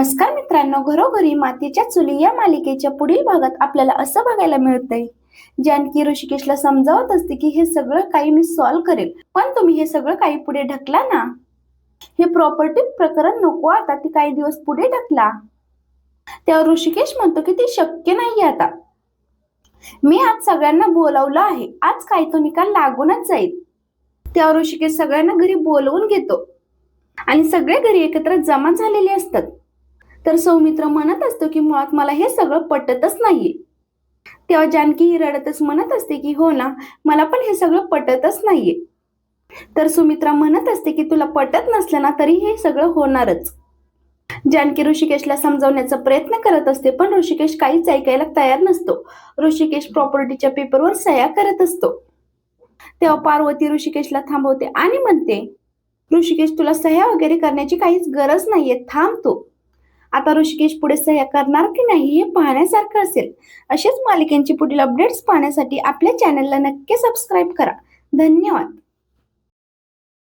नमस्कार मित्रांनो घरोघरी मातीच्या चुली या मालिकेच्या पुढील भागात आपल्याला असं बघायला मिळतंय. जानकी ऋषिकेशला समजावत असते की हे सगळं काही मी सॉल्व्ह करेल. पण तुम्ही हे सगळं काही पुढे ढकला ना? हे प्रॉपर्टी प्रकरण नको आता ती काही दिवस पुढे ढकला. तेव्हा ऋषिकेश म्हणतो की ते शक्य नाहीये आता. मी आज सगळ्यांना बोलावलं आहे. आज काही तो निकाल लागूनच जाईल. तेव्हा ऋषिकेश सगळ्यांना घरी बोलवून घेतो. आणि सगळे घरी एकत्र जमा झालेले असतात. तर सौमित्र म्हणत असतो की मुळात मला हे सगळं पटतच नाहीये. तेव्हा जानकी ही रडतच म्हणत असते की हो ना मला पण हे सगळं पटतच नाहीये. तर सुमित्रा म्हणत असते की तुला पटत नसलं ना तरी हे सगळं होणारच. जानकी ऋषिकेशला समजावण्याचा प्रयत्न करत असते पण ऋषिकेश काहीच ऐकायला तयार नसतो. ऋषिकेश प्रॉपर्टीच्या पेपरवर सह्या करत असतो. तेव्हा पार्वती ऋषिकेशला थांबवते आणि म्हणते ऋषिकेश तुला सह्या वगैरे करण्याची काहीच गरज नाहीये थांब तू. आता ऋषिकेश पुढे सह्या करणार की नाही हे पाहण्यासारखं असेल. असेच मालिकांची पुढील अपडेट्स पाहण्यासाठी आपल्या चॅनलला नक्की सबस्क्राईब करा. धन्यवाद.